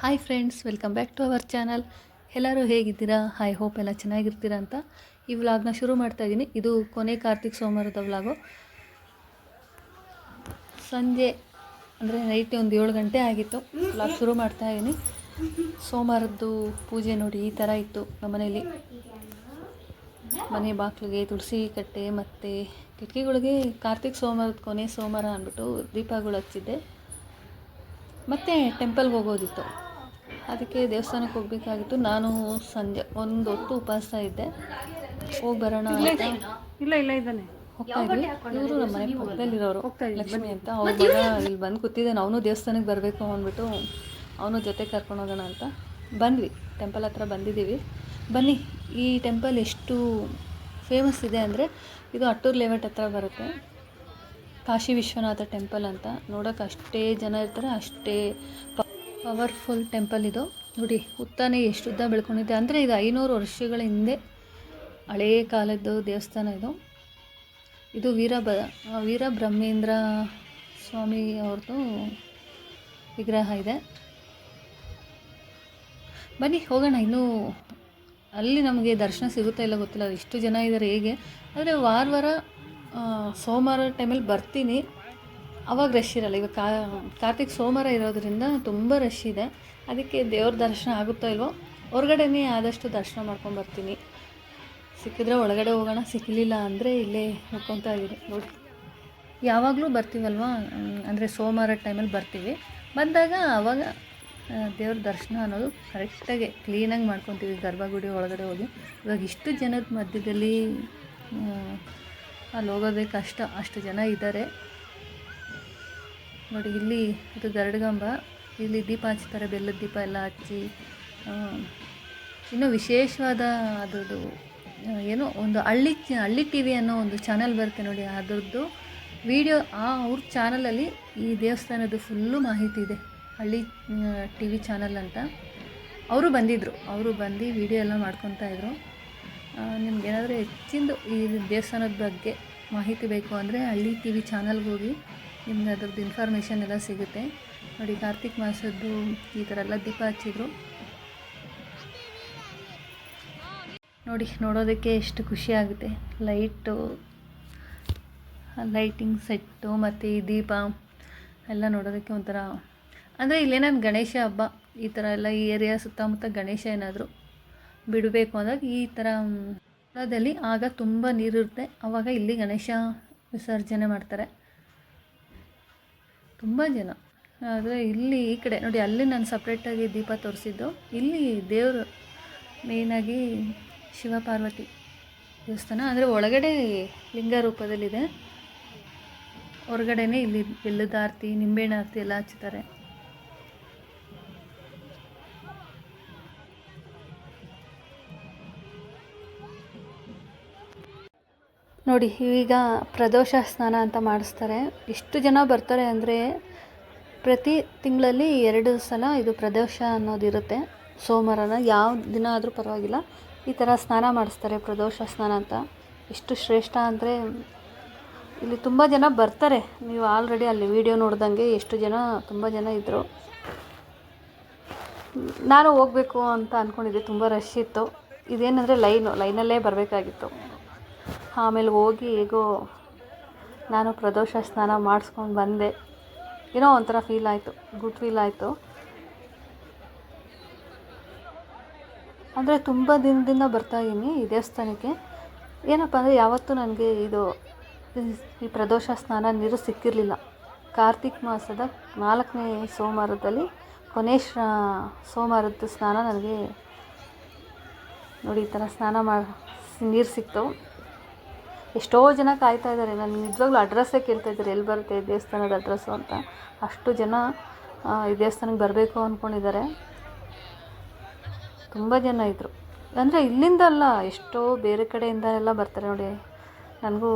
Hi friends welcome back to our channel ಎಲ್ಲರೂ ಹೇಗಿದ್ದೀರಾ? Hi hope ಎಲ್ಲ ಚೆನ್ನಾಗಿರ್ತೀರಾ ಅಂತ ಈ ವ್ಲಾಗ್ನ ಶುರು ಮಾಡ್ತಾ ಇದ್ದೀನಿ ಇದು ಕೊನೆ ಕಾರ್ತಿಕ್ ಸೋಮವಾರದ ವ್ಲಾಗು ಸಂಜೆ, ಅಂದರೆ ನೈಟ್ ಒಂದು ಏಳು ಗಂಟೆ ಆಗಿತ್ತು. ವ್ಲಾಗ್ ಶುರು ಮಾಡ್ತಾ ಇದ್ದೀನಿ ಸೋಮವಾರದ್ದು ಪೂಜೆ ನೋಡಿ ಈ ಥರ ಇತ್ತು ನಮ್ಮನೇಲಿ ಮನೆ ಬಾಗಿಲಿಗೆ ತುಳಸಿ ಕಟ್ಟೆ ಮತ್ತು ಕಿಟಕಿಗಳಿಗೆ ಕಾರ್ತಿಕ್ ಸೋಮವಾರದ ಕೊನೆ ಸೋಮವಾರ ಅಂದ್ಬಿಟ್ಟು ದೀಪಗಳು ಹಚ್ಚಿದ್ದೆ. ಮತ್ತು ಟೆಂಪಲ್ಗೆ ಹೋಗೋದಿತ್ತು. ಅದಕ್ಕೆ ದೇವಸ್ಥಾನಕ್ಕೆ ಹೋಗಬೇಕಾಗಿತ್ತು. ನಾನು ಸಂಜೆ ಒಂದು ಹೊತ್ತು ಉಪವಾಸ ಇದ್ದೆ. ಹೋಗಿ ಬರೋಣ ಅಂತ ಇಲ್ಲ ಇಲ್ಲ ಇದ್ದಾನೆ. ಹೋಗ್ತಾ ಇದ್ವಿ. ಇವರು ನಮ್ಮ ಮನೆ ಪಕ್ಕದಲ್ಲಿರೋರು. ಲಕ್ಷ್ಮಿ ಅಂತ. ಅವ್ರ ಮಗ ಇಲ್ಲಿ ಬಂದು ಕೂತಿದ್ದಾನೆ. ಅವನು ದೇವಸ್ಥಾನಕ್ಕೆ ಬರಬೇಕು ಅಂದ್ಬಿಟ್ಟು ಅವನು ಜೊತೆ ಕರ್ಕೊಂಡು ಹೋಗೋಣ ಅಂತ. ಬಂದ್ವಿ. ಟೆಂಪಲ್ ಹತ್ರ ಬಂದಿದ್ದೀವಿ. ಬನ್ನಿ ಈ ಟೆಂಪಲ್ ಎಷ್ಟು ಫೇಮಸ್ ಇದೆ ಅಂದರೆ ಇದು ಅಟ್ಟೂರ್ ಲೇಔಟ್ ಹತ್ರ ಬರುತ್ತೆ. ಕಾಶಿ ವಿಶ್ವನಾಥ ಟೆಂಪಲ್ ಅಂತ. ನೋಡೋಕೆ ಅಷ್ಟೇ ಜನ ಇರ್ತಾರೆ ಅಷ್ಟೇ ಪವರ್ಫುಲ್ ಟೆಂಪಲ್ ಇದು. ನೋಡಿ, ಉತ್ತಾನೆ ಎಷ್ಟು ಉದ್ದ ಬೆಳ್ಕೊಂಡಿದೆ. ಅಂದರೆ ಇದು ಐನೂರು ವರ್ಷಗಳ ಹಿಂದೆ ಹಳೇ ಕಾಲದ್ದು ದೇವಸ್ಥಾನ ಇದು. ಇದು ವೀರ ವೀರಬ್ರಹ್ಮेन्द्र ಸ್ವಾಮಿ ಅವ್ರದ್ದು ವಿಗ್ರಹ ಇದೆ. ಬನ್ನಿ, ಹೋಗೋಣ. ಇನ್ನೂ ಅಲ್ಲಿ ನಮಗೆ ದರ್ಶನ ಸಿಗುತ್ತಾ ಇಲ್ಲ ಗೊತ್ತಿಲ್ಲ. ಇಷ್ಟು ಜನ ಇದ್ದಾರೆ ಹೇಗೆ? ಆದರೆ ವಾರ ವಾರ ಸೋಮವಾರ ಟೈಮಲ್ಲಿ ಬರ್ತೀನಿ. ಅವಾಗ ರಶ್ ಇರಲ್ಲ. ಇವಾಗ ಕಾರ್ತಿಕ್ ಸೋಮವಾರ ಇರೋದರಿಂದ ತುಂಬ ರಶ್ ಇದೆ. ಅದಕ್ಕೆ ದೇವ್ರ ದರ್ಶನ ಆಗುತ್ತೋ ಇಲ್ವೋ ಹೊರಗಡೆನೇ ಆದಷ್ಟು ದರ್ಶನ ಮಾಡ್ಕೊಂಡು ಬರ್ತೀನಿ. ಸಿಕ್ಕಿದ್ರೆ ಒಳಗಡೆ ಹೋಗೋಣ ಸಿಕ್ಕಲಿಲ್ಲ ಅಂದರೆ ಇಲ್ಲೇ ನೋಡ್ಕೊತಾ ಇದೆ ನೋಡಿ. ಯಾವಾಗಲೂ ಬರ್ತೀವಲ್ವಾ ಅಂದರೆ ಸೋಮವಾರ ಟೈಮಲ್ಲಿ ಬರ್ತೀವಿ. ಬಂದಾಗ ಅವಾಗ ಆ, ದೇವ್ರ ದರ್ಶನ ಅನ್ನೋದು ಕರೆಕ್ಟಾಗಿ ಕ್ಲೀನಾಗಿ ಮಾಡ್ಕೊತೀವಿ. ಗರ್ಭಗುಡಿ ಒಳಗಡೆ ಹೋಗಿ. ಇವಾಗ ಇಷ್ಟು ಜನದ ಮಧ್ಯದಲ್ಲಿ ಅಲ್ಲಿ ಹೋಗೋದೇ ಕಷ್ಟ ಅಷ್ಟು ಜನ ಇದ್ದಾರೆ. ನೋಡಿ, ಇಲ್ಲಿ ಇದು ಗರಡಗಂಬ. ಇಲ್ಲಿ ದೀಪ ಹಚ್ತಾರೆ ಬೆಲ್ಲದ ದೀಪ ಎಲ್ಲ ಹಚ್ಚಿ. ಇನ್ನೂ ವಿಶೇಷವಾದ ಅದರದ್ದು ಏನು, ಒಂದು ಹಳ್ಳಿ ಹಳ್ಳಿ ಟಿ ವಿ ಅನ್ನೋ ಒಂದು ಚಾನಲ್ ಬರುತ್ತೆ ನೋಡಿ, ಅದರದ್ದು ವಿಡಿಯೋ ಆ ಅವ್ರ ಚಾನಲಲ್ಲಿ ಈ ದೇವಸ್ಥಾನದ ಫುಲ್ಲು ಮಾಹಿತಿ ಇದೆ, ಹಳ್ಳಿ ಟಿ ವಿ ಚಾನಲ್ ಅಂತ. ಅವರು ಬಂದಿದ್ದರು ಅವರು ಬಂದು ವಿಡಿಯೋ ಎಲ್ಲ ಮಾಡ್ಕೊತಾ ಇದ್ರು. ನಿಮ್ಗೇನಾದರೂ ಹೆಚ್ಚಿಂದು ಈ ದೇವಸ್ಥಾನದ ಬಗ್ಗೆ ಮಾಹಿತಿ ಬೇಕು ಅಂದರೆ ಹಳ್ಳಿ ಟಿ ವಿ ಚಾನಲ್ಗೆ ಹೋಗಿ. ನಿಮ್ಗೆ ಅದ್ರದ್ದು ಇನ್ಫಾರ್ಮೇಷನ್ ಎಲ್ಲ ಸಿಗುತ್ತೆ. ನೋಡಿ, ಕಾರ್ತಿಕ್ ಮಾಸದ್ದು ಈ ಥರ ಎಲ್ಲ ದೀಪ ಹಚ್ಚಿದ್ರು. ನೋಡಿ, ನೋಡೋದಕ್ಕೆ ಎಷ್ಟು ಖುಷಿ ಆಗುತ್ತೆ. ಲೈಟು ಲೈಟಿಂಗ್ ಸೆಟ್ಟು ಮತ್ತು ಈ ದೀಪ ಎಲ್ಲ ನೋಡೋದಕ್ಕೆ ಒಂಥರ, ಅಂದರೆ ಇಲ್ಲೇನಾದ್ರು ಗಣೇಶ ಹಬ್ಬ, ಈ ಥರ ಎಲ್ಲ ಈ ಏರಿಯಾ ಸುತ್ತಮುತ್ತ ಗಣೇಶ ಏನಾದರೂ ಬಿಡಬೇಕು ಅಂದಾಗ ಈ ಥರ ಆಗ ತುಂಬ ನೀರಿರುತ್ತೆ. ಆವಾಗ ಇಲ್ಲಿ ಗಣೇಶ ವಿಸರ್ಜನೆ ಮಾಡ್ತಾರೆ. ತುಂಬ ಜನ. ಆದರೆ ಇಲ್ಲಿ ಈ ಕಡೆ, ನೋಡಿ ಅಲ್ಲಿ ನಾನು ಸಪ್ರೇಟಾಗಿ ದೀಪ ತೋರಿಸಿದ್ದು. ಇಲ್ಲಿ ದೇವರು ಮೇಯ್ನಾಗಿ ಶಿವ ಪಾರ್ವತಿ ದೇವಸ್ಥಾನ. ಅಂದರೆ ಒಳಗಡೆ ಲಿಂಗ ರೂಪದಲ್ಲಿದೆ ಹೊರಗಡೆನೇ ಇಲ್ಲಿ ಬೆಲ್ಲದ ಆರತಿ ನಿಂಬೆಹಣ್ಣು ಆರತಿ ಎಲ್ಲ ಹಚ್ತಾರೆ ನೋಡಿ, ಈಗ ಪ್ರದೋಷ ಸ್ನಾನ ಅಂತ ಮಾಡಿಸ್ತಾರೆ. ಎಷ್ಟು ಜನ ಬರ್ತಾರೆ ಅಂದರೆ ಪ್ರತಿ ತಿಂಗಳಲ್ಲಿ ಎರಡು ಸಲ ಇದು ಪ್ರದೋಷ ಅನ್ನೋದಿರುತ್ತೆ. ಸೋಮವಾರನ ಯಾವ ದಿನ ಆದರೂ ಪರವಾಗಿಲ್ಲ. ಈ ಥರ ಸ್ನಾನ ಮಾಡಿಸ್ತಾರೆ ಪ್ರದೋಷ ಸ್ನಾನ ಅಂತ. ಎಷ್ಟು ಶ್ರೇಷ್ಠ ಅಂದರೆ ಇಲ್ಲಿ ತುಂಬ ಜನ ಬರ್ತಾರೆ. ನೀವು ಆಲ್ರೆಡಿ ಅಲ್ಲಿ ವಿಡಿಯೋ ನೋಡ್ದಂಗೆ ಎಷ್ಟು ಜನ ತುಂಬ ಜನ ಇದ್ದರು ನಾನು ಹೋಗಬೇಕು ಅಂತ ಅಂದ್ಕೊಂಡಿದ್ದೆ ತುಂಬ ರಶ್ ಇತ್ತು. ಇದೇನಂದರೆ ಲೈನು ಲೈನಲ್ಲೇ ಬರಬೇಕಾಗಿತ್ತು. ಆಮೇಲೆ ಹೋಗಿ ಹೇಗೋ ನಾನು ಪ್ರದೋಷ ಸ್ನಾನ ಮಾಡಿಸ್ಕೊಂಡು ಬಂದೆ. ಏನೋ ಒಂಥರ ಫೀಲ್ ಆಯಿತು ಗುಡ್ ಫೀಲ್ ಆಯಿತು. ಅಂದರೆ ತುಂಬ ದಿನದಿಂದ ಬರ್ತಾ ಇದ್ದೀನಿ ಈ ದೇವಸ್ಥಾನಕ್ಕೆ. ಏನಪ್ಪ ಅಂದರೆ ಯಾವತ್ತೂ ನನಗೆ ಇದು, ಈ ಪ್ರದೋಷ ಸ್ನಾನ ನೀರು ಸಿಕ್ಕಿರಲಿಲ್ಲ. ಕಾರ್ತಿಕ್ ಮಾಸದ ನಾಲ್ಕನೇ ಸೋಮವಾರದಲ್ಲಿ ಕೊನೇಶ ಸೋಮವಾರದ ಸ್ನಾನ ನನಗೆ ನೋಡಿ ಈ ಥರ ಸ್ನಾನ ಮಾಡಿ, ನೀರು ಸಿಕ್ತು. ಎಷ್ಟೋ ಜನ ಕಾಯ್ತಾ ಇದ್ದಾರೆ. ನಾನು ನಿಜವಾಗ್ಲೂ ಅಡ್ರೆಸ್ಸೇ ಕೇಳ್ತಾ ಇದ್ದಾರೆ ಎಲ್ಲಿ ಬರುತ್ತೆ ಈ ದೇವಸ್ಥಾನದ ಅಡ್ರೆಸ್ಸು ಅಂತ. ಅಷ್ಟು ಜನ ಈ ದೇವಸ್ಥಾನಕ್ಕೆ ಬರಬೇಕು ಅಂದ್ಕೊಂಡಿದ್ದಾರೆ ತುಂಬ ಜನ ಇದ್ದರು ಅಂದರೆ ಇಲ್ಲಿಂದ ಅಲ್ಲ, ಎಷ್ಟೋ ಬೇರೆ ಕಡೆಯಿಂದ ಎಲ್ಲ ಬರ್ತಾರೆ ನೋಡಿ. ನನಗೂ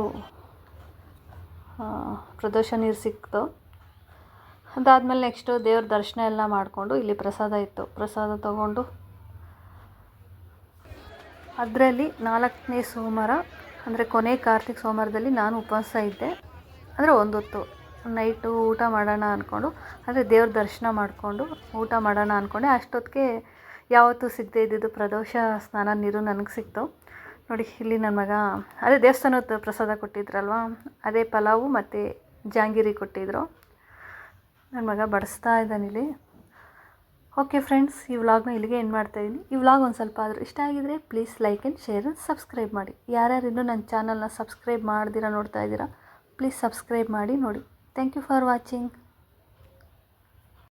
ಪ್ರದೋಷ ನೀರು ಸಿಕ್ತು. ಅದಾದಮೇಲೆ ನೆಕ್ಸ್ಟು ದೇವ್ರ ದರ್ಶನ ಎಲ್ಲ ಮಾಡಿಕೊಂಡು ಇಲ್ಲಿ ಪ್ರಸಾದ ಇತ್ತು. ಪ್ರಸಾದ ತಗೊಂಡು ಅದರಲ್ಲಿ ನಾಲ್ಕನೇ ಸೋಮವಾರ ಅಂದರೆ ಕೊನೆ ಕಾರ್ತಿಕ್ ಸೋಮವಾರದಲ್ಲಿ ನಾನು ಉಪವಾಸ ಇದ್ದೆ. ಅಂದರೆ ಒಂದೊತ್ತು ನೈಟು ಊಟ ಮಾಡೋಣ ಅಂದ್ಕೊಂಡು ಅಂದರೆ ದೇವ್ರ ದರ್ಶನ ಮಾಡಿಕೊಂಡು ಊಟ ಮಾಡೋಣ ಅಂದ್ಕೊಂಡೆ ಅಷ್ಟೊತ್ತಿಗೆ ಯಾವತ್ತೂ ಸಿಗದೆ ಇದ್ದಿದ್ದು ಪ್ರದೋಷ ಸ್ನಾನ, ನೀರು ನನಗೆ ಸಿಕ್ತು. ನೋಡಿ, ಇಲ್ಲಿ ನನ್ನ ಮಗ, ಅದೇ ದೇವಸ್ಥಾನದ ಪ್ರಸಾದ ಕೊಟ್ಟಿದ್ರಲ್ವಾ, ಅದೇ ಪಲಾವು ಮತ್ತು ಜಾಂಗಿರಿ ಕೊಟ್ಟಿದ್ದರು ನನ್ನ ಮಗ ಬಡಿಸ್ತಾ ಇದ್ದಾನೆ ಇಲ್ಲಿ. ಓಕೆ ಫ್ರೆಂಡ್ಸ್ ಈ ವ್ಲಾಗ್ನ ಇಲ್ಲಿಗೆ ಏನು ಮಾಡ್ತಾಯಿದ್ದೀನಿ ಈ ವ್ಲಾಗ್ ಒಂದು ಸ್ವಲ್ಪ ಆದರೂ ಇಷ್ಟ ಆಗಿದರೆ please like and share and subscribe ಮಾಡಿ. ಯಾರ್ಯಾರು ಇನ್ನೂ ನನ್ನ ಚಾನಲ್ನ ಸಬ್ಸ್ಕ್ರೈಬ್ ಮಾಡ್ದಿರ ನೋಡ್ತಾ ಇದ್ದೀರಾ ಪ್ಲೀಸ್ ಸಬ್ಸ್ಕ್ರೈಬ್ ಮಾಡಿ ನೋಡಿ. Thank you for watching